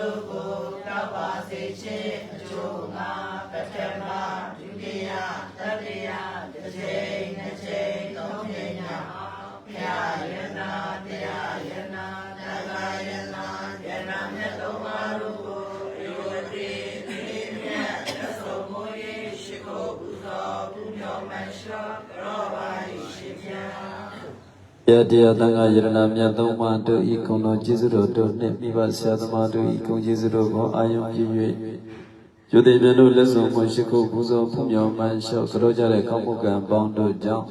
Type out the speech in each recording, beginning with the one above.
တို့ကိုတောက်ပါစေခြင်းအကျိုးငါပထမ ယတရားတန်ခါယရဏမြတ်သုံးပါးတို့ဤကုံတော်ကျေးဇူးတော်တို့နှင့်မိဘဆရာသမားတို့ဤကုံကျေးဇူးတော်ကိုအာယုံပြု၍ယုတိပြတို့လက်ဆောင်မရှိခိုးပူဇော်ဖူးမြော်မှန်လျှော့ကြောကြတဲ့ကောင်းမှုကံပေါင်းတို့ကြောင့်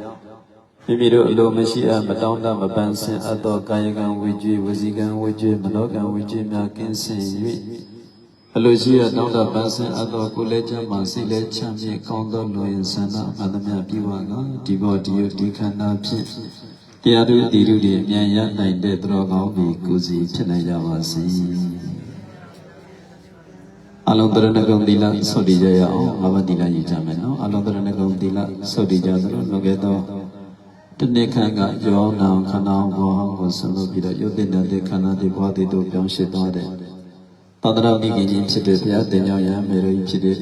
မိမိတို့အလိုမရှိအပ်မတောင်းတမပန်းဆင်အပ်သောကာယကံဝိကျွေးဝစီကံဝိကျွေးမနောကံဝိကျွေးများကင်းစင်၍အလိုရှိရတောင်းတပန်းဆင်အပ်သောကိုယ်လက်ချမ်းမှစိတ်လက်ချမ်းမြေကောင်းသောလူရင်ဆန္ဒအမှန်သမျှပြုပါကဒီဘောဒီယုဒီခန္ဓာဖြင့် တရားတို့တည်တို့တွေအမြန်ရနိုင်တဲ့သူတော်ကောင်းတွေကိုယ်စီဖြစ်နိုင်ကြပါစေအလုံးတရဏဂုံသီလဆောက်တည်ကြရအောင်ငါးပါးသီလယူကြမယ်နော်အလုံးတရဏဂုံသီလဆောက်တည်ကြသလိုလွန်ခဲ့သောတနေ့ခန့်ကယောနာခန္ဓာဘောဟောင်းကိုဆွလို့ပြီးတော့ယုတ်တင်တဲ့ခန္ဓာတွေဘဝတည်တို့ပြောင်းရှင်းသွားတယ်သာသနာ့မိခင်ကြီးဖြစ်တဲ့ဘုရားတင်ကြောင်းရမေရိဖြစ်တဲ့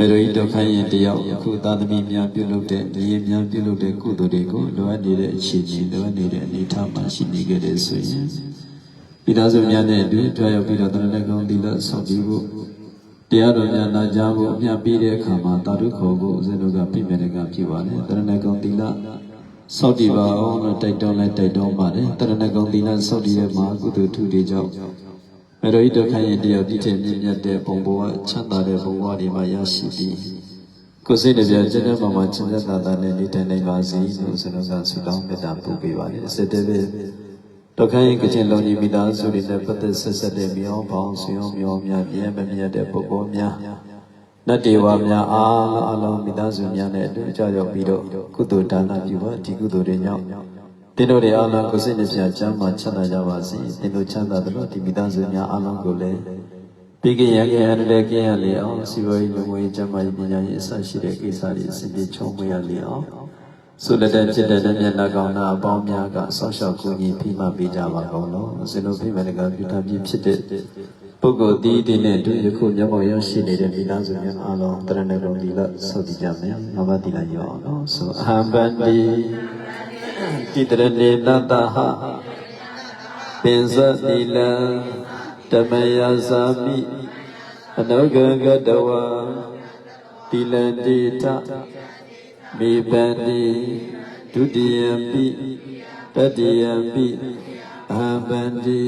မေရိဒုက္ခရင်တယောက်အခုသာသမီများပြုလုပ်တဲ့ဒီများပြုလုပ်တဲ့ကုသိုလ်တွေကိုလိုအပ်နေတဲ့အခြေအနေလိုအပ်နေတဲ့အနေအထားမှာရှိနေကြတဲ့ဆိုရင်ပြည်သားစုများနဲ့အတူတွားရောက်ပြီးတော့တရဏဂုံသီလဆောက်တည်ဖို့တရားတော်များနာကြားဖို့အမြတ်ပေးတဲ့အခါမှာတာဓုခေါ်ဖို့ဦးဇင်းတို့ကပြည့်မြဲတဲ့ကပြုပါလေတရဏဂုံသီလဆောက်တည်ပါအောင်လို့တိုက်တွန်းလိုက်တိုက်တွန်းပါတယ်တရဏဂုံသီလဆောက်တည်တဲ့မှာကုသိုလ်ထုတွေကြောင့် မေရိဒုက္ခရဲ့တရားပြည့်တဲ့မြင့်မြတ်တဲ့ဘုံဘဝချမ်းသာတဲ့ဘုံဘဝတွေမှာရရှိပြီးကိုယ်စိတ်တပြကျတဲ့မှာမှာချမ်းသာတာနဲ့နေထိုင်နိုင်ပါစေလို့ဆိုတော့ကဆုတောင်းမေတ္တာပို့ပေးပါလေစတဲ့ပဲဒုက္ခရဲ့ကကျင်လုံးကြီးမိသားစုတွေနဲ့ပတ်သက်ဆက်ဆက်တဲ့မြောင်းပေါင်းဆွေအောင်မြောင်းများပြည့်မမြတ်တဲ့ပုဂ္ဂိုလ်များနတ်တေဝများအားလုံးအလုံးမိသားစုများနဲ့အတူကြောက်ရောက်ပြီးတော့ကုသိုလ်ဒါနပြုပါဒီကုသိုလ်တွေကြောင့် တင်းတို့တွေအားလုံးကိုယ်စိတ်နှပြချမ်းသာချမ်းသာကြပါစေတင်းတို့ချမ်းသာသလိုဒီမိသားစုများအားလုံးကိုလည်းပြီးကရခဲ့ရတဲ့ကြရလေအောင်စီဝေးလူငွေကျမ်းမာရေးပညာရေးအစရှိတဲ့ကိစ္စတွေအစဉ်ပြေချုံမွေရလေအောင်ဆုလက်တဲ့จิตတဲ့မျက်နှာကောင်းနာအပေါင်းများကဆောက်ရှောက်ကူညီဖိမပေးကြပါကုန်လို့စင်တို့ဖိမတကပြုထားပြီးဖြစ်တဲ့ပုဂ္ဂိုလ်ဒီဒီနဲ့အတူယခုမျက်မှောက်ရောက်ရှိနေတဲ့မိသားစုများအားလုံးတရဏဂုံဒီလဆောက်တည်ကြမယ်။နဝတိလာရောအောင်နော်ဆိုအဟံပန္တိ တိတရဏေနတဟပင်စတိလံဓမ္မယသာမိအနုဂဂတဝါတိလန္တိထမေပန္တိဒုတိယံပိတတိယံပိအဟံပန္တိ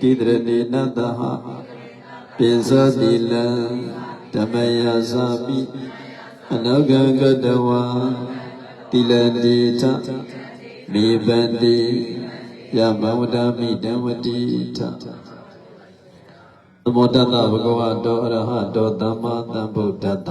တိတရဏေနတဟပင်စတိလံဓမ္မယသာမိအနုဂဂတဝါတိလန္တိ ထမေပန္တိယမဝဒမိတံဝတိထသမုဒ္ဒတဘဂဝတောအရဟတောသမ္မာသမ္ဗုဒ္ဓတ္တ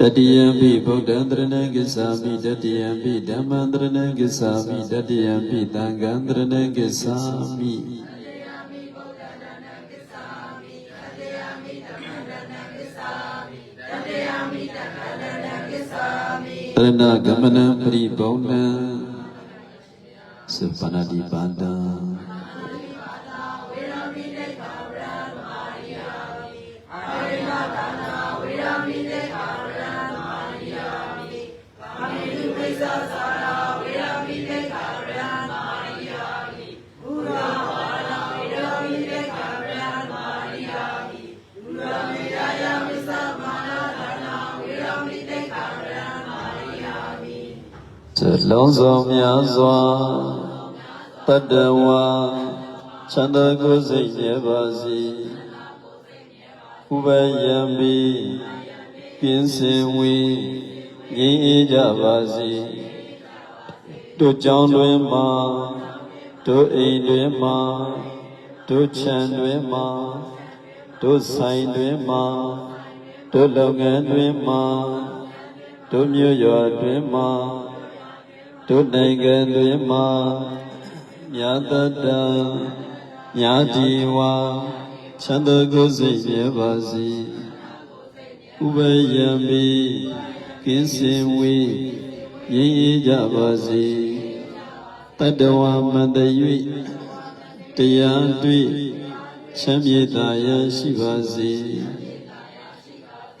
တရဏဂစ္ဆာမိဒုတိယံပိဗုဒ္ဓံတရဏဂစ္ဆာမိဒုတိယံပိဓမ္မံတရဏဂစ္ဆာမိဒုတိယံပိသံဃံတရဏဂစ္ဆာမိတတိယံပိဗုဒ္ဓံတရဏဂစ္ဆာမိတတိယံပိဓမ္မံတရဏဂစ္ဆာမိတတိယံပိသံဃံတရဏဂစ္ဆာမိတရဏဂမနံပရိဘုံနံသပနတိပန္တံ သလုံးစုံများစွာတတဝါချမ်းသာကိုယ်စိတ်မြဲပါစေဥပယံမီကင်းစင်ဝေငြိမ်းအေးကြပါစေတို့ကြောင်းတွင်မှာတို့အိမ်တွင်မှာတို့ခြံတွင်မှာတို့ဆိုင်တွင်မှာတို့လုပ်ငန်းတွင်မှာတို့မြို့ရွာတွင်မှာ တို့နိုင်ငံတွင်မှာမြတ်တတံမြတ်ဒီဝါချမ်းသာကိုယ်စိတ်မြဲပါစေဥပယံမီကင်းစင်ဝေးရင်းရကြပါစေတတဝမန္တ၍တရားတွေ့ချမ်းမြေသာရရှိပါစေ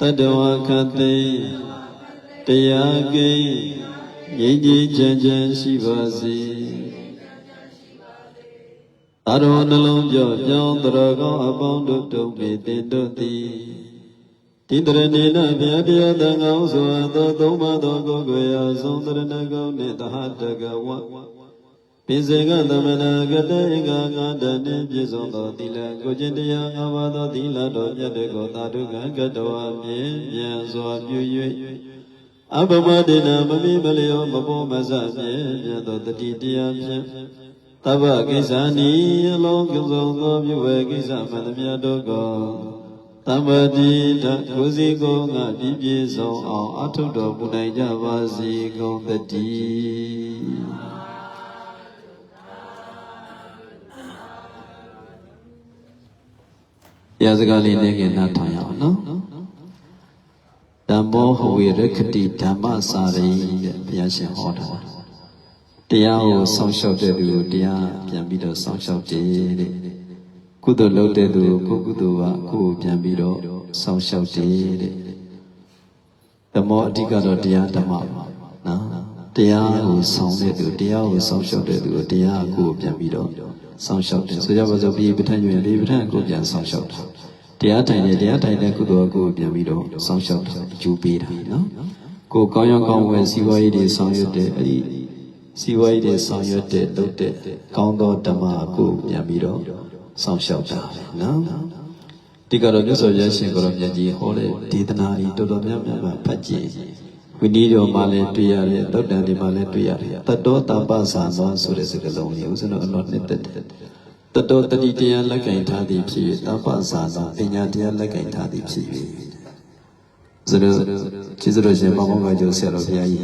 တတဝခသိတရားကိ ငြိမ်းချမ်းချမ်းချမ်းရှိပါစေအရောနှလုံးပြောပြောင်းတရကောင်းအပေါင်းတို့တုံပေတင်တို့သည်တိတရဏိနဗျာပြတံကောင်းစွာသောသုံးပါးသောကိုယ်ကိုယ်ရာဆုံးတရဏကောင်းနှင့်တဟတကဝပိစေကသမနာကတေကငါတနှင့်ပြည့်စုံသောသီလကိုကျင့်တရားငါးပါးသောသီလတော်မြတ်တွေကိုသာဓုကံကတဝမြင်ပြန်စွာပြု၍ အဘမဒေနမမိမလျောမပေါ်မဆဖြင့်မြတ်သောတတိတရားဖြင့်တဗ္ဗကိစ္ဆာနိအလုံးစုံသောပြုဝေကိစ္စမှန်သမျှတို့ကိုသမ္ပတိတကိုယ်စီကိုယ်ငါပြည့်ပြည့်စုံအောင်အထုတော်မူနိုင်ကြပါစေကုန်သတည်းရာဇဂလေးနဲ့ကနားထောင်ရ အောင်နော်ဓမ္မောဟဝေရခတိဓမ္မစာရိတဲ့ဘုရားရှင်ဟောတာတရားကိုစောင့်ရှောက်တဲ့သူကိုတရားပြန်ပြီးတော့စောင့်ရှောက်တယ်တဲ့ကုသိုလ်လုပ်တဲ့သူကိုကိုယ်ကုသိုလ်ကကိုယ်ကိုပြန်ပြီးတော့စောင့်ရှောက်တယ်တဲ့ဓမ္မောအဓိကတော့တရားဓမ္မပါနော်တရားကိုဆောင်တဲ့သူတရားကိုစောင့်ရှောက်တဲ့သူကိုတရားကိုယ်ကိုပြန်ပြီးတော့စောင့်ရှောက်တယ်ဆိုကြပါစို့ပြီးပဋ္ဌာန်းညွင်လေးပဋ္ဌာန်းကိုပြန်စောင့်ရှောက်တာ တရားထိုင်တယ်တရားထိုင်တဲ့ကုသိုလ်ကိုယ်ကိုပြန်ပြီးတော့စောင့်ရှောက်တာအကျိုးပေးတာနော်ကိုယ်ကောင်းရောင်းကောင်းဝယ်စီးပွားရေးတွေဆောင်ရွက်တဲ့အဲ့ဒီစီးပွားရေးတွေဆောင်ရွက်တဲ့လုပ်တဲ့ကောင်းသောဓမ္မကိုယ်ပြန်ပြီးတော့စောင့်ရှောက်တာပဲနော်ဒီကတော့မြတ်စွာဘုရားရှင်ကိုရောမြတ်ကြီးဟောတဲ့ဒေသနာတွေတော်တော်များများမှဖတ်ကြည့်ဝိနည်းတော်မှာလည်းတွေ့ရတယ်သုတ်တန်တွေမှာလည်းတွေ့ရတယ်တတောတပ္ပဇာသောဆိုတဲ့စကားလုံးလေးဦးဇင်းတို့အလောနှစ်သက်တယ် တတောတတိတရားလက်ကင်ထားသည်ဖြစ်၍တပ္ပဇာသောပညာတရားလက်ကင်ထားသည်ဖြစ်၍ဇရကျေးဇူးတော်ရှင်မောင်မောင်ကကျိုးဆရာတော်ဘုရားကြီး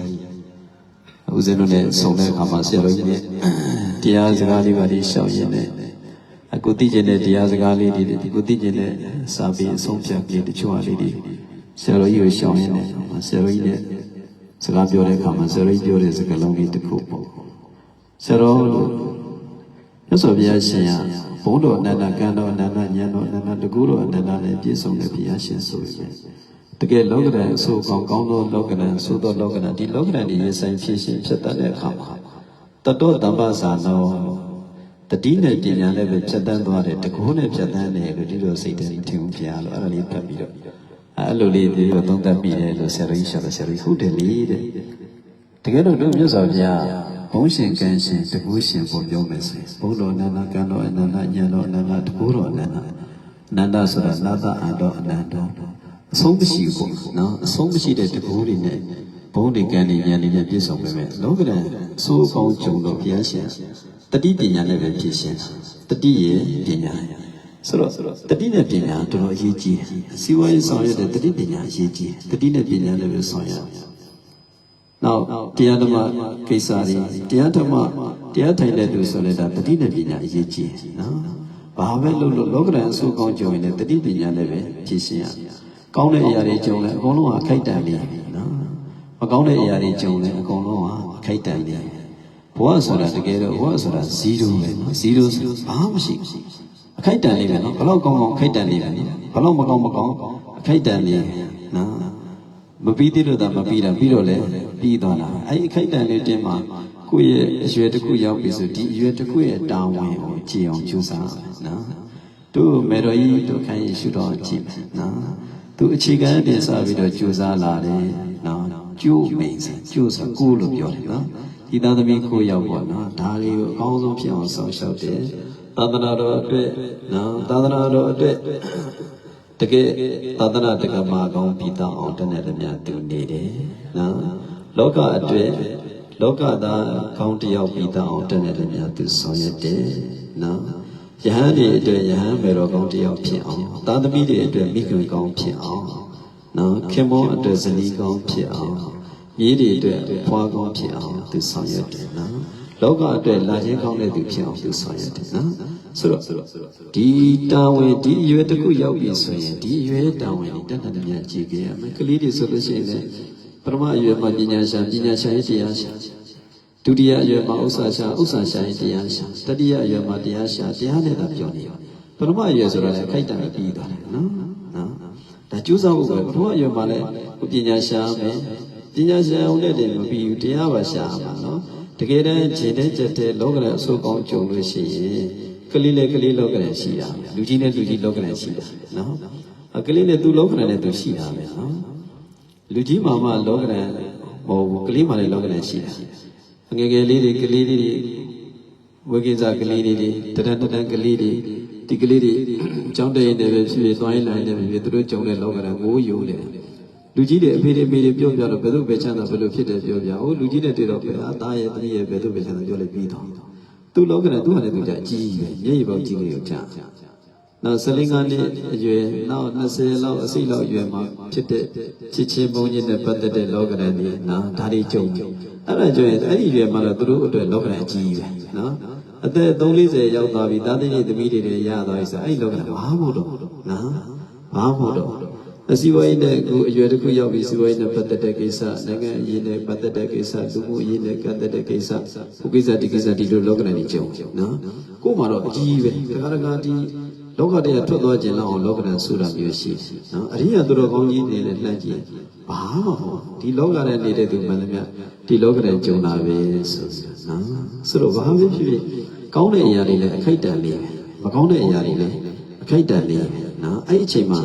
ဦးဇင်းတို့နဲ့ဆုံတဲ့အခါမှာဆရာတော်ကြီးနဲ့တရားစကားလေးပါလေးရှောက်ရင်းနဲ့အခုသိကျင်တဲ့တရားစကားလေးတွေဒီကိုသိကျင်တဲ့စာပေအဆုံးဖြတ်ကလေးတချို့အလေးတွေဆရာတော်ကြီးကိုရှောင်ရင်းနဲ့ဆရာတော်ကြီးနဲ့စကားပြောတဲ့အခါမှာဆရာတော်ကြီးပြောတဲ့စကားလုံးလေးတစ်ခုပေါ့ဆရာတော်လို့ မြတ်စွာဘုရားရှင်ဟာဘုန်းတော်အနန္တကံတော်အနန္တဉာဏ်တော်အနန္တတကူတော်အနန္တနဲ့ပြည့်စုံတဲ့ဘုရားရှင်ဆိုရင်တကယ်လောကဓာတ်အဆိုကောင်းကောင်းသောလောကဓာတ်ဆိုသောလောကဓာတ်ဒီလောကဓာတ်ဒီရေဆိုင်ဖြစ်ရှင်ဖြစ်တတ်တဲ့အခါမှာတတောတမ္ပဇာနောတတိနဲ့ပညာနဲ့ပဲဖြတ်တန်းသွားတယ်တကူနဲ့ဖြတ်တန်းတယ်လို့ဒီလိုစိတ်တည်းထင်ပြရလို့အဲ့ဒါလေးဖတ်ပြီးတော့အဲ့လိုလေးပြီးတော့သုံးသပ်ပြီးတယ်လို့ဆရာကြီးရှာတယ်ဆရာကြီးဟုတ်တယ်လေတဲ့တကယ်တော့တို့မြတ်စွာဘုရားဘုံ ရှင်ကံရှင်တကူရှင်ပုံပြောမယ်ဆိုရင်ဘုံတော်အနန္တကံတော်အနန္တဉာဏ်တော်အနန္တတကူတော်အနန္တအနန္တဆိုတာနာသအတော်အနန္တအဆုံးမရှိဘူးပေါ့နော်အဆုံးမရှိတဲ့တကူတွေနဲ့ဘုံတွေကံတွေဉာဏ်တွေနဲ့ပြည့်စုံပေမဲ့လောကဓာတ်အဆိုးကောင်းကြုံတော့ဘုရားရှင်တတိပညာနဲ့ပဲပြည့်ရှင်တတိရဲ့ပညာဆိုတော့တတိနဲ့ပညာတော်တော်အရေးကြီးတယ်စီဝါရေးဆောင်ရတဲ့တတိပညာအရေးကြီးတယ်တတိနဲ့ပညာနဲ့ပဲဆောင်ရတယ် နောက်တရားဓမ္မကိစ္စတွေတရားဓမ္မတရားထိုင်တဲ့သူဆိုလည်းဒါတတိနဲ့ပညာအရေးကြီးတယ်နော်ဘာပဲလုပ်လို့လောကရန်အဆိုးကောင်းကြုံရင်လည်းတတိပညာနဲ့ပဲဖြည့်ရှင်းရကောင်းတဲ့အရာတွေကြုံလဲအကုန်လုံးဟာခိုက်တန်နေနော်မကောင်းတဲ့အရာတွေကြုံလဲအကုန်လုံးဟာခိုက်တန်နေဘဝဆိုတာတကယ်တော့ဘဝဆိုတာ0ပဲနော်0ဆိုဘာမှမရှိဘူးအခိုက်တန်လေးပဲနော်ဘလောက်ကောင်းကောင်းအခိုက်တန်လေးပဲဘလောက်မကောင်းမကောင်းအခိုက်တန်လေးနော် မပြီးသေးလို့သာမပြီးတာပြီးတော့လေပြီးသွားတာအဲ့ဒီအခိုက်တန်လေးတင်းမှာကိုယ့်ရဲ့အရွယ်တစ်ခုရောက်ပြီဆိုဒီအရွယ်တစ်ခုရဲ့တာဝန်ကိုကြည်အောင်ကြိုးစားနော်တို့မေတော်ကြီးတို့ခိုင်းရရှုတော်ကြည့်မယ်နော်သူအခြေခံတင်စားပြီးတော့ကြိုးစားလာတယ်နော်ကျိုးမိန်စကျိုးဆိုကိုလို့ပြောတယ်နော်ဒီသားသမီးကိုရောက်ပေါ့နော်ဒါလေးကိုအကောင်းဆုံးဖြစ်အောင်ဆောင်ရှောက်တယ်သာသနာတော်အတွက်နော်သာသနာတော်အတွက် တကယ်သာသနာတက္ကမကောင်းပြီးတော့အောင်တနေ့တည်းများသူနေတယ်နော်လောကအတွက်လောကသားကောင်းတယောက်ပြီးတော့အောင်တနေ့တည်းများသူဆောင်ရွက်တယ်နော်ယဟန်တွေအတွက်ယဟန်မေတော်ကောင်းတယောက်ဖြစ်အောင်သာသမီတွေအတွက်မိခင်ကောင်းဖြစ်အောင်နော်ခင်မောအတွက်ဇနီးကောင်းဖြစ်အောင်မြေးတွေအတွက်ဖွားကောင်းဖြစ်အောင်သူဆောင်ရွက်တယ်နော် လောကအတွက်လာခြင်းကောင်းတဲ့သူဖြစ်အောင်ပြုဆောင်ရတယ်နော်ဆိုတော့ဒီတာဝန်ဒီအရွယ်တစ်ခုရောက်ပြီဆိုရင်ဒီအရွယ်တာဝန်ကိုတတ်တတ်များကြည့်ကြရမယ်ကလေးတွေဆိုလို့ရှိရင်လည်းပထမအရွယ်မှာပညာရှာပညာရှာရေးတရားရှာဒုတိယအရွယ်မှာဥစ္စာရှာဥစ္စာရှာရေးတရားရှာတတိယအရွယ်မှာတရားရှာတရားနဲ့သာပြောနေပါပထမအရွယ်ဆိုတော့လည်းအခိုက်အတန့်ပြီးသွားတယ်နော်နော်ဒါကျိုးစားဖို့ပဲပထမအရွယ်မှာလည်းပညာရှာမယ်ပညာရှာအောင်လည်းတည်းမပြီးဘူးတရားပါရှာမှာနော် တကယ်တမ်းခြေတဲ့ချက်တဲ့လောကရန်အဆိုးကောင်းကြုံလို့ရှိရင်ကလေးနဲ့ကလေးလောကရန်ရှိတာလူကြီးနဲ့လူကြီးလောကရန်ရှိတာနော်အကလေးနဲ့သူလောကရန်နဲ့သူရှိတာပဲနော်လူကြီးမှမှလောကရန်မဟုတ်ဘူးကလေးမှလည်းလောကရန်ရှိတာငယ်ငယ်လေးတွေကလေးလေးတွေဝေကိစ္စကလေးလေးတွေတရတတန်ကလေးတွေဒီကလေးတွေအကြောင်းတည်းနေပဲဖြစ်ဖြစ်သွားရင်လည်းနေပဲဖြစ်သူတို့ကြုံတဲ့လောကရန်ကိုယုံတယ် လူကြီးတွေအဖေတွေအမေတွေပြောပြတော့ဘယ်သူပဲချမ်းသာဘယ်လိုဖြစ်တယ်ပြောပြ။ဟိုလူကြီးတွေတွေ့တော့ပဲအသားရဲ့တတိရဲ့ဘယ်သူပဲချမ်းသာပြောလိုက်ပြီးတော့သူ့လောကနဲ့သူ့ဟာနဲ့သူကြအကြီးပဲမျက်ရည်ပေါက်ကြီးလေးကိုချာ။နောက်ဆလင်းကနှစ်အရွယ်နောက်20လောက်အစိတ်လောက်အရွယ်မှာဖြစ်တဲ့ချစ်ချင်းဘုန်းကြီးနဲ့ပတ်သက်တဲ့လောကနဲ့ဒီနော်ဒါတွေကြုံတယ်။အဲ့ဒါကြုံရင်အဲ့ဒီအရွယ်မှာတော့သူတို့အတွက်လောကနဲ့အကြီးပဲနော်။အသက်340ရောက်သွားပြီတာသီတွေသမီးတွေလည်းရသွားပြီဆိုအဲ့ဒီလောကနဲ့ဘာမှမတော့နော်။ဘာမှမတော့ အစည်းအဝေးနဲ့အခုအရွယ်တစ်ခုရောက်ပြီးစီးပွားရေးနဲ့ပတ်သက်တဲ့ကိစ္စနိုင်ငံအရေးနဲ့ပတ်သက်တဲ့ကိစ္စလူမှုအရေးနဲ့ပတ်သက်တဲ့ကိစ္စဟိုကိစ္စဒီကိစ္စဒီလိုလောကနဲ့ကြုံနော်ကို့မှာတော့အကြီးပဲတခါတခါဒီလောကတရားထွက်သွားခြင်းလောက်အောင်လောကနဲ့ဆိုတာမျိုးရှိတယ်နော်အရိယာသူတော်ကောင်းကြီးနေနဲ့လှမ်းကြည့်ဘာမှမဟုတ်ဒီလောကနဲ့နေတဲ့သူမှန်သမျှဒီလောကနဲ့ကြုံတာပဲဆိုနော်ဆိုတော့ဘာပဲဖြစ်ဖြစ်ကောင်းတဲ့အရာတွေလည်းအခိုက်အတန့်လေးပဲမကောင်းတဲ့အရာတွေလည်းအခိုက်အတန့်လေးပဲနော်အဲ့ဒီအချိန်မှာ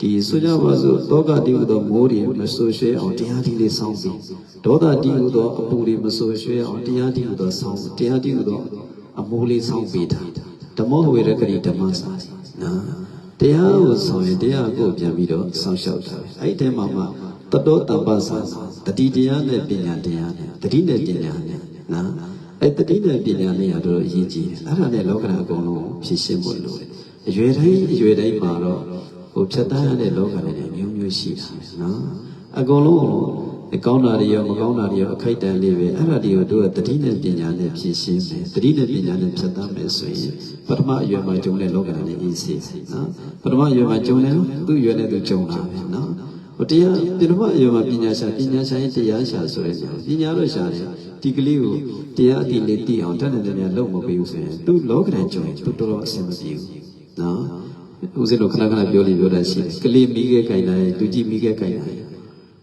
ဒီဆိုကြပါစို့တောကတိဟုသောမိုးတွေမဆိုးရွှဲအောင်တရားတိလေးဆောင်းပြီးဒေါသတိဟုသောအပူတွေမဆိုးရွှဲအောင်တရားတိဟုသောဆောင်းတရားတိဟုသောအမိုးလေးဆောင်းပေးတာဓမ္မဝေရကတိဓမ္မစာနော်တရားကိုဆောင်ရင်တရားကိုပြန်ပြီးတော့ဆောင်းလျှောက်တာအဲ့ဒီထဲမှာမှတတောတပ္ပစာတတိတရားနဲ့ပညာတရားနဲ့တတိနဲ့ပညာနဲ့နော်အဲ့တတိနဲ့ပညာနဲ့ရတော့အရေးကြီးတယ်အဲ့ဒါနဲ့လောကဓာတ်အကုန်လုံးဖြည့်ရှင်းဖို့လိုတယ်အရွယ်တိုင်းအရွယ်တိုင်းမှာတော့ ဟိုဖြတ်တန်းရတဲ့လောကတွေလည်းမျိုးမျိုးရှိတာပဲနော်အကုန်လုံးကောင်းတာတွေရောမကောင်းတာတွေရောအခိုက်အတန့်လေးပဲအဲ့ဒါတွေကိုတို့ကတတိနဲ့ပညာနဲ့ဖြည့်ရှင်းမယ်တတိနဲ့ပညာနဲ့ဖြတ်တန်းမယ်ဆိုရင်ပထမအရွယ်မှာဂျုံတဲ့လောကတွေလည်းအေးစေနော်ပထမအရွယ်မှာဂျုံတယ်သူ့အရွယ်နဲ့သူဂျုံတာပဲနော်ဟိုတရားပထမအရွယ်မှာပညာရှာပညာရှာရင်တရားရှာဆိုရဲပညာတော့ရှာတယ်ဒီကလေးကိုတရားအတိလေးသိအောင်တတ်တဲ့များလုံးမပေးဘူးဆိုရင်သူလောကဓာတ်ဂျုံရင်သူတော်တော်အဆင်မပြေဘူးနော် ဦးဇင်းတို့ခဏခဏပြောလိပြောတာရှိတယ်ကလေးမိခဲကြိုင်လာရင်လူကြီးမိခဲကြိုင်လာရင်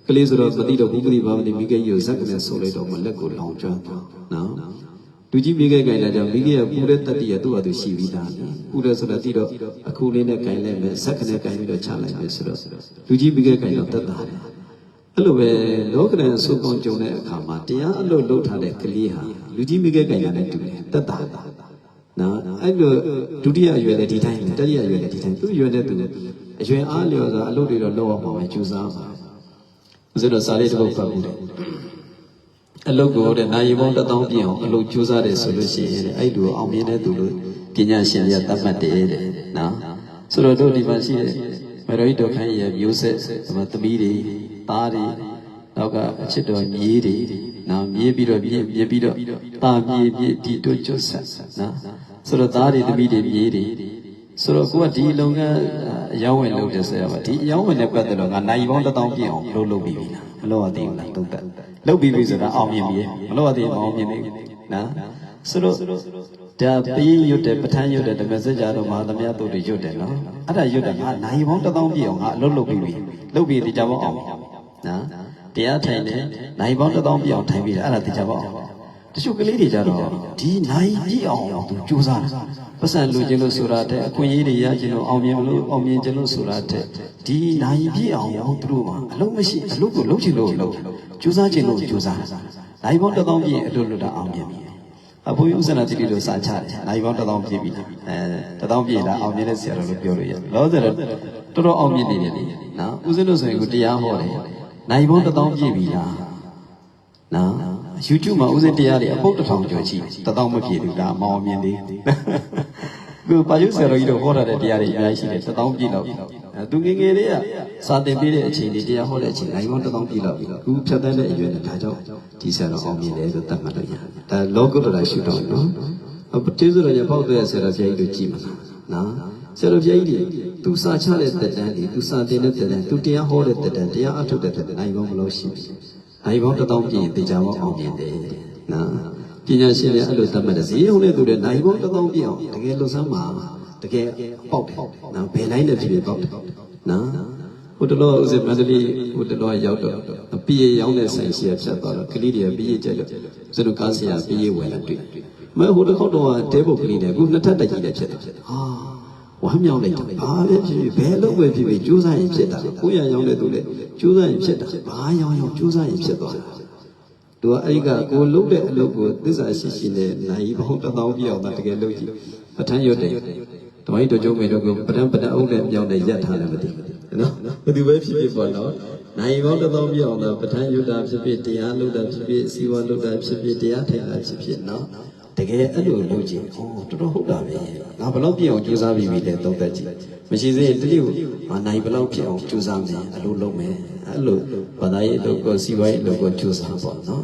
ကလေးဆိုတော့မသိတော့ဘူးပရိဘာမသိမိခဲကြီးကိုဇက်ကနေဆိုလိုက်တော့မလက်ကိုလောင်ကျွမ်းသွားနော်လူကြီးမိခဲကြိုင်လာတော့မိခဲကပူတဲ့တတ္တိရသူ့ဟာသူရှိပြီးသားပူတယ်ဆိုတော့တိတော့အခုလေးနဲ့ကြိုင်လိုက်မယ်ဇက်ကနေကြိုင်ပြီးတော့ချလိုက်မယ်ဆိုတော့လူကြီးမိခဲကြိုင်တော့တတ်တာတယ်အဲ့လိုပဲလောကရန်စုပေါင်းကြုံတဲ့အခါမှာတရားအလုပ်လုပ်ထားတဲ့ကလေးဟာလူကြီးမိခဲကြိုင်လာတဲ့တူတယ်တတ်တာ နော်အဲ့လိုဒုတိယအရွယ်လည်းဒီတိုင်းပဲတတိယအရွယ်လည်းဒီတိုင်းသူ့အရွယ်နဲ့သူအရွယ်အားလျော်စွာအလုပ်တွေတော့လုပ်အောင်ပါပဲကြိုးစားပါဦးဇင်းတို့စာလေးတစ်ပုဒ်ဖတ်မှုတယ်အလုပ်ကိုတဲ့နိုင်ပေါင်းတစ်သောင်းပြင်အောင်အလုပ်ကြိုးစားတယ်ဆိုလို့ရှိရင်တဲ့အဲ့လိုအောင်မြင်တဲ့သူလို့ပညာရှင်တွေကသတ်မှတ်တယ်တဲ့နော်ဆိုတော့တို့ဒီမှာရှိတဲ့မရောဟိတောခန်းရဲ့မျိုးဆက်ဒီမှာသမီးတွေသားတွေ နောက်ကအချစ်တော်မြေးတွေနော်မြေးပြီးတော့မြေးမြေးပြီးတော့တာမြေးမြေးဒီတို့ကျွတ်ဆက်နော်ဆိုတော့သားတွေသမီးတွေမြေးတွေဆိုတော့ကိုကဒီလုပ်ငန်းအယောင်းဝင်လုပ်တယ်ဆိုရပါဒီအယောင်းဝင်နဲ့ပတ်သက်တော့ငါနိုင်ပေါင်းတစ်သောင်းပြည့်အောင်လုပ်လုပ်ပြီးပြီလားမလုပ်ရသေးဘူးလားတုံးတက်လုပ်ပြီးပြီဆိုတာအောင်မြင်ပြီမလုပ်ရသေးဘူးမအောင်မြင်သေးဘူးနော်ဆိုတော့ဒါပေးရွတ်တယ်ပဋ္ဌာန်းရွတ်တယ်ဓမ္မစကြာတော်မဟာသမယတို့တွေရွတ်တယ်နော်အဲ့ဒါရွတ်တယ်ငါနိုင်ပေါင်းတစ်သောင်းပြည့်အောင်ငါအလုပ်လုပ်ပြီးပြီလုပ်ပြီးဒီကြပါအောင်နော် တရားထိုင်တယ်နိုင်ပေါင်းတစ်သောင်းပြည့်အောင်ထိုင်ပြီးတယ်အဲ့ဒါဒီကြပါအောင်တချို့ကလေးတွေကြတော့ဒီနိုင်ပြည့်အောင်သူကြိုးစားတယ်ပတ်စံလူချင်းလို့ဆိုတာတဲ့အခွင့်အရေးတွေရခြင်းလို့အောင်မြင်လို့အောင်မြင်ခြင်းလို့ဆိုတာတဲ့ဒီနိုင်ပြည့်အောင်သူတို့မှာအလုံးမရှိအလုပ်ကိုလုပ်ချင်လို့လုပ်ကြိုးစားခြင်းလို့ကြိုးစားနိုင်ပေါင်းတစ်သောင်းပြည့်အလုပ်လုပ်တာအောင်မြင်ပြီအဘုရားဥစ္စာနာတိတိတို့စာချတယ်နိုင်ပေါင်းတစ်သောင်းပြည့်ပြီအဲတစ်သောင်းပြည့်လားအောင်မြင်တဲ့ဆရာတော်လို့ပြောလို့ရတယ်လောဆယ်တော့တော်တော်အောင်မြင်နေတယ်လေနော်ဥစဉ်တို့ဆိုရင်ကိုတရားဟောတယ် နိုင်ပေါင်းတစ်သောင်းပြည့်ပြီလားနော် YouTube မှာဥစဉ်တရားတွေအပုတ်တစ်ထောင်ကျော်ရှိတယ်တစ်သောင်းမပြည့်ဘူးဒါမအောင်မြင်သေးဘူးကိုပါယုဆရာတော်ကြီးတို့ဟောတာတဲ့တရားတွေအများကြီးရှိတယ်တစ်သောင်းပြည့်တော့ပြီအဲသူငယ်ငယ်လေးကစာသင်ပေးတဲ့အချိန်တွေတရားဟောတဲ့အချိန်နိုင်ပေါင်းတစ်သောင်းပြည့်တော့ပြီခုဖြတ်သန်းတဲ့အရွယ်နဲ့ဒါကြောင့်ဒီဆရာတော်အောင်မြင်တယ်လို့သတ်မှတ်လို့ရတယ်ဒါလောကုတ္တရာရှုတော့နော်အပတိဆိုတော့ရပေါက်တဲ့ဆရာတော်ဘုရားကြီးတို့ကြည့်မှာနော် ဆရာတော်ဘုရားကြီးတွေသူစာချတဲ့တက်တန်းတွေသူစာသင်တဲ့တက်တန်းသူတရားဟောတဲ့တက်တန်းတရားအထုတ်တဲ့တက်တန်းနိုင်ပေါင်းမလို့ရှိပြီနိုင်ပေါင်းတစ်သောင်းပြည့်ရင်တေချာပေါင်းအောင်မြင်တယ်နော်ပညာရှင်တွေအဲ့လိုသတ်မှတ်တယ်ဈေးရုံနဲ့သူတွေနိုင်ပေါင်းတစ်သောင်းပြည့်အောင်တကယ်လို့စမ်းပါတကယ်ပေါက်တယ်နော်ဘယ်နိုင်တဲ့ဖြစ်ဖြစ်ပေါက်တယ်နော်ဟိုတလောဥစဉ်မန္တလေးဟိုတလောရောက်တော့ပြည့်ရောင်းတဲ့ဆိုင်ရှိရဖြတ်သွားတော့ကလေးတွေကပြည့်ကြလို့သူတို့ကားဆရာပြည့်ဝယ်လာတွေ့မဲဟိုတစ်ခေါက်တော့တဲဖို့ကလေးတွေအခုနှစ်ထပ်တက်ကြီးတယ်ဖြစ်တယ်ဟာ ဝမ်းမြောက်လိုက်တယ်ဘာပဲဖြစ်ဖြစ်ဘယ်လို့ပဲဖြစ်ဖြစ်ကြိုးစားရင်ဖြစ်တာကိုရရောင်းတဲ့သူလည်းကြိုးစားရင်ဖြစ်တာဘာရောင်းရောင်းကြိုးစားရင်ဖြစ်သွားတယ်သူကအဲ့ဒီကကိုလုပ်တဲ့အလုပ်ကိုသစ္စာရှိရှိနဲ့နိုင်ဘုံတစ်သောင်းပြောင်းတာတကယ်လုပ်ကြည့်ပဋ္ဌာန်းရွတ်တယ်တမိုင်းတို့ကျုံးမေတို့ကိုပဋ္ဌာန်းပဋ္ဌာန်းအုပ်နဲ့ပြောင်းတဲ့ရက်ထားတယ်မသိဘူးနော်ဘယ်သူပဲဖြစ်ဖြစ်ပေါ့နော်နိုင်ဘောတစ်သောင်းပြောင်းတာပဋ္ဌာန်းရွတ်တာဖြစ်ဖြစ်တရားလုပ်တာဖြစ်ဖြစ်စီဝါလုပ်တာဖြစ်ဖြစ်တရားထိုင်တာဖြစ်ဖြစ်နော် တကယ်အဲ့လိုလုပ်ကြည့်ဩတော်တော်ဟုတ်တာပဲငါဘယ်လောက်ပြည့်အောင်ကြိုးစားပြီးပြီလဲသုံးသက်ကြည့်မရှိသေးရင်တတိကိုငါနိုင်ဘယ်လောက်ပြည့်အောင်ကြိုးစားမယ်အဲ့လိုလုပ်မယ်အဲ့လိုဘာသာရေးအလုပ်ကိုစီဝါရေးအလုပ်ကိုကြိုးစားပေါ့နော်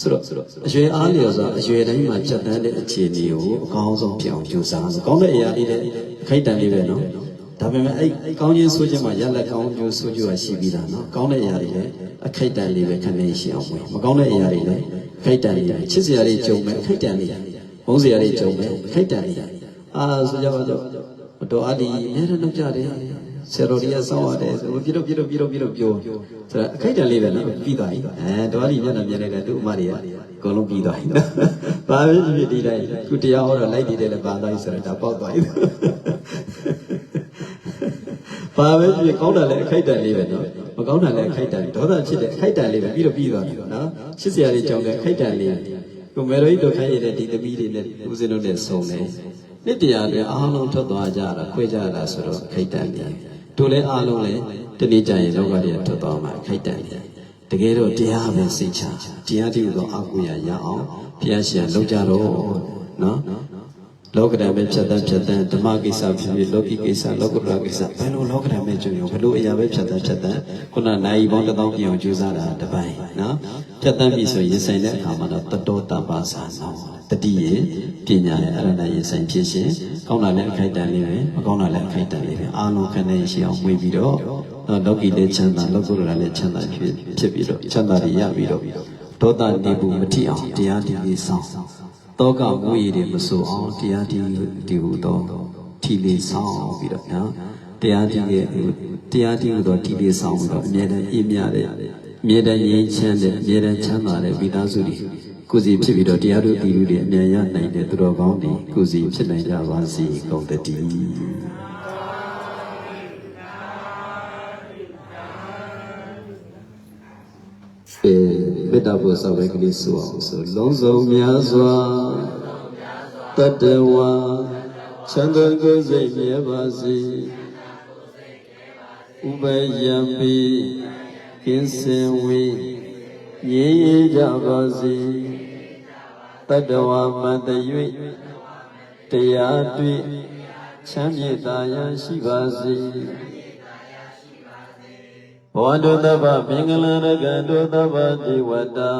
ဆိုတော့အရွယ်အားလျော်စွာအရွယ်တိုင်းမှာဖြတ်တန်းတဲ့အခြေအနေကိုအကောင်းဆုံးဖြစ်အောင်ကြိုးစားကောင်းတဲ့အရာလေးနဲ့အခိုက်အတန့်လေးပဲနော်ဒါပေမဲ့အဲ့ကောင်းခြင်းဆိုခြင်းမှာရလက်ကောင်းကျိုးဆိုကြရရှိပြီးတာနော်ကောင်းတဲ့အရာတွေလည်းအခိုက်အတန့်လေးပဲခံနေရှိအောင်ဝင်မကောင်းတဲ့အရာတွေလည်းအ ခိုက်အတန့်လေးချစ်စရာတွေကြုံမဲ့အခိုက်အတန့်လေးဘုန်းစရာတွေကြုံမဲ့အခိုက်အတန့်လေးအာဆိုကြပါတော့တော်အဒီအများနဲ့လောက်ကြတယ်ဆရာတော်ကြီးကစောင်းရတယ်ဆိုပြတော့ပြတော့ပြတော့ပြတော့ပြောဆိုတော့အခိုက်အတန့်လေးပဲနော်ပြီးသွားပြီအဲတော်အဒီမျက်နှာမြင်လိုက်တဲ့သူ့အမတွေကအကုန်လုံးပြီးသွားပြီနော်ဘာပဲဖြစ်ဖြစ်ဒီတိုင်းခုတရားဟောတော့လိုက်တည်တယ်လည်းပါသွားပြီဆိုတော့ဒါပေါက်သွားပြီဘာပဲဖြစ်ဖြစ်ကောင်းတာလည်းအခိုက်အတန့်လေးပဲနော်မ ကောင်းတာလည်းအခိုက်အတန့်ဒေါသဖြစ်တဲ့အခိုက်အတန့်လေးပဲပြီးတော့ပြီးသွားပြီနော်ချစ်စရာတွေကြောင့်လည်းအခိုက်အတန့်လေးကိုမေရိုကြီးတို့ခိုင်းရတဲ့ဒီသမီးတွေနဲ့ဦးဇင်းတို့နဲ့ဆုံတယ်နှစ်တရားတွေအားလုံးထွက်သွားကြတာခွဲကြတာဆိုတော့အခိုက်အတန့်လေးတို့လည်းအားလုံးလည်းတနေ့ကျရင်လောကတွေထွက်သွားမှာအခိုက်အတန့်လေးတကယ်တော့တရားပဲစိတ်ချတရားတည်းဟူသောအကူရရအောင်ဘုရားရှင်လောက်ကြတော့နော် လောကဓာတ်ပဲဖြတ်တန်းဖြတ်တန်းဓမ္မကိစ္စဖြစ်ဖြစ်လောကီကိစ္စလောကုတ္တရာကိစ္စဘယ်လိုလောကဓာတ်ပဲကျွရောဘယ်လိုအရာပဲဖြတ်တန်းဖြတ်တန်းခုနနိုင်ပေါင်းတစ်သောင်းပြောင်းကြိုးစားတာတပိုင်းနော်ဖြတ်တန်းပြီဆိုရင်ဆိုင်တဲ့အခါမှာတော့တတောတပါစာနော်တတိယပညာရဲ့အရဏရင်ဆိုင်ဖြစ်ရှင်ကောင်းတာလည်းအခိုက်အတန့်လေးပဲမကောင်းတာလည်းအခိုက်အတန့်လေးပဲအာလုံးခနဲ့ရှိအောင်ဝေပြီးတော့နော်လောကီလည်းချမ်းသာလောကုတ္တရာလည်းချမ်းသာဖြစ်ဖြစ်ပြီးတော့ချမ်းသာတွေရပြီးတော့ဒေါသနေဘူးမထိအောင်တရားတည်လေးဆောင် တောကဝိရည်တွေမဆိုအောင်တရားတည်တည်ဟူသောထီလေးဆောင်ပြီးတော့နော်တရားတည်ရဲ့တရားတည်ဟူသောထီလေးဆောင်ပြီးတော့အမြဲတမ်းအေးမြတဲ့အမြဲတမ်းငြိမ်းချမ်းတဲ့အမြဲတမ်းချမ်းသာတဲ့မိသားစုတွေကိုယ်စီဖြစ်ပြီးတော့တရားတို့တည်လူတွေအမြန်ရနိုင်တဲ့သူတော်ကောင်းတွေကိုယ်စီဖြစ်နိုင်ကြပါစေကုန်တည်းအဲ မေတ္တာပို့ဆောင်တဲ့ကလေးဆိုအောင်ဆိုလုံးစုံများစွာတတဝါချမ်းသာကိုယ်စိတ်မြဲပါစေဥပယံပိကင်းစင်ဝေရည်ရကြပါစေတတဝါမတ၍တရားတွေ့ချမ်းမြေ့သာရရှိပါစေ ဘောဓုတဗ္ဗမင်္ဂလရကတုတဗ္ဗတိဝတ္တာ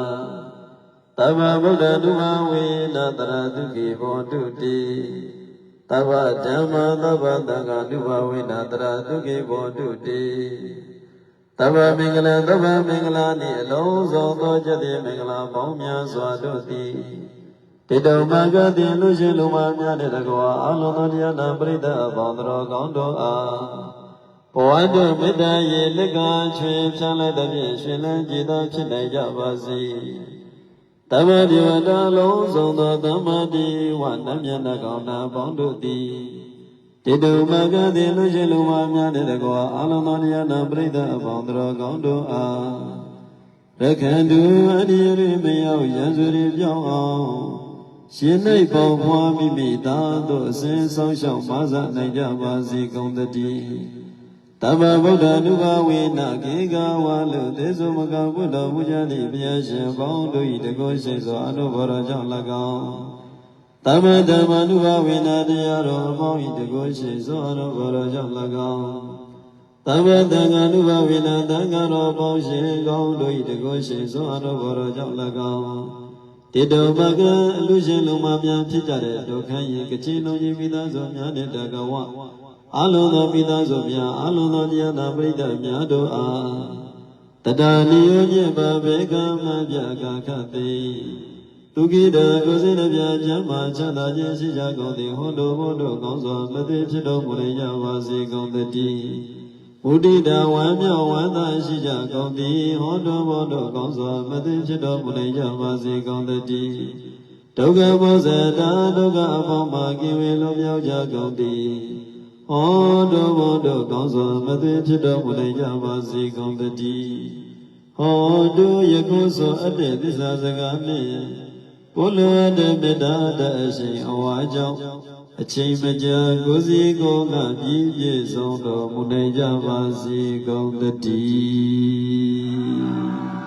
တဗ္ဗဗုဒ္ဓဒုမဝေနတရတုကေဘောတုတိတဗ္ဗဓမ္မတဗ္ဗသံဃာဒုဘဝေနတရတုကေဘောတုတိတဗ္ဗမင်္ဂလတဗ္ဗမင်္ဂလာနှင့်အလုံးစုံသောကျက်တဲ့မင်္ဂလာပေါင်းများစွာတို့သည်တေတုံမဂတိလူရှင်လူမများတဲ့တကောအလုံးသောတရားနာပရိသတ်အပေါင်းတော်ကောင်းတို့အား ဘဝတုမေတ္တာရေလက်ကချွေဖြန်းလိုက်တဲ့ဖြင့်ရှင်လန်းကြည်သာဖြစ်နိုင်ကြပါစေတမ္မဒီဝတ္တလုံးစုံသောသမ္မာတိဝနမျက်နှာကောင်းနာပေါင်းတို့သည်တေတုမဂတိလူရှင်လူမများတဲ့တကောအလုံးသောတရားနာပရိသတ်အပေါင်းတော်ကောင်းတို့အားရခန္တုအရိယရိမရောက်ရန်စွေပြောင်းအောင်ရှင်၌ပေါင်းဖွားမိမိသားတို့အစဉ်ဆောင်ရှောက်မဆနိုင်ကြပါစေကုန်သတည်း တမ္မဗုဒ္ဓ ानु ဘာဝေနကေကဝါလုသေစုမကဘုဒ္ဓမူကြသည့်ဘုရားရှင်ပေါင်းတို့၏တကောရှိသောအနုဘောရကြောင့်၎င်းတမ္မဓမ္မ ानु ဘာဝေနတရားတော်အပေါင်း၏တကောရှိသောအနုဘောရကြောင့်၎င်းသမ္မာတန်ခါနုဘဝေနတန်ခါတော်ပေါင်းရှင်ကောင်းတို့၏တကောရှိသောအနုဘောရကြောင့်၎င်းတေတောပကအလူရှင်လုံးမများဖြစ်ကြတဲ့ဒုက္ခရင်ကချင်းလုံးကြီးမိသားစုများနဲ့တကဝ အလုံးသောမိသားစုများအလုံးသောတရားနာပရိသတ်များတို့အားတတဏိယောညပဘေကမပြကာခတိသူကိတကိုယ်စိတ်နှပြချမ်းသာချမ်းသာခြင်းရှိကြကုန်သည်ဟောတော်ဘုဒ္ဓကောင်းစွာမသိဖြစ်တော်မူရပါစေကုန်သတည်းမုဒိတာဝမ်းမြောက်ဝမ်းသာရှိကြကုန်သည်ဟောတော်ဘောတော်ကောင်းစွာမသိဖြစ်တော်မူနိုင်ကြပါစေကုန်သတည်းဒုက္ခဘောဇတာဒုက္ခအပေါင်းမှာကင်းဝေလွန်မြောက်ကြကုန်သည် ဟောတော်ဘောတော်ကောင်းစွာမသိဖြစ်တော်မူနိုင်ကြပါစေကုန်သတည်းဟောတို့ယခုဆိုအပ်တဲ့သစ္စာစကားနှင့်ကိုယ်လိုအပ်တဲ့မေတ္တာတအရှင်အဝါကြောင့်အချိန်မကြာကိုယ်စီကိုယ်ကပြည့်ပြည့်စုံတော်မူနိုင်ကြပါစေကုန်သတည်း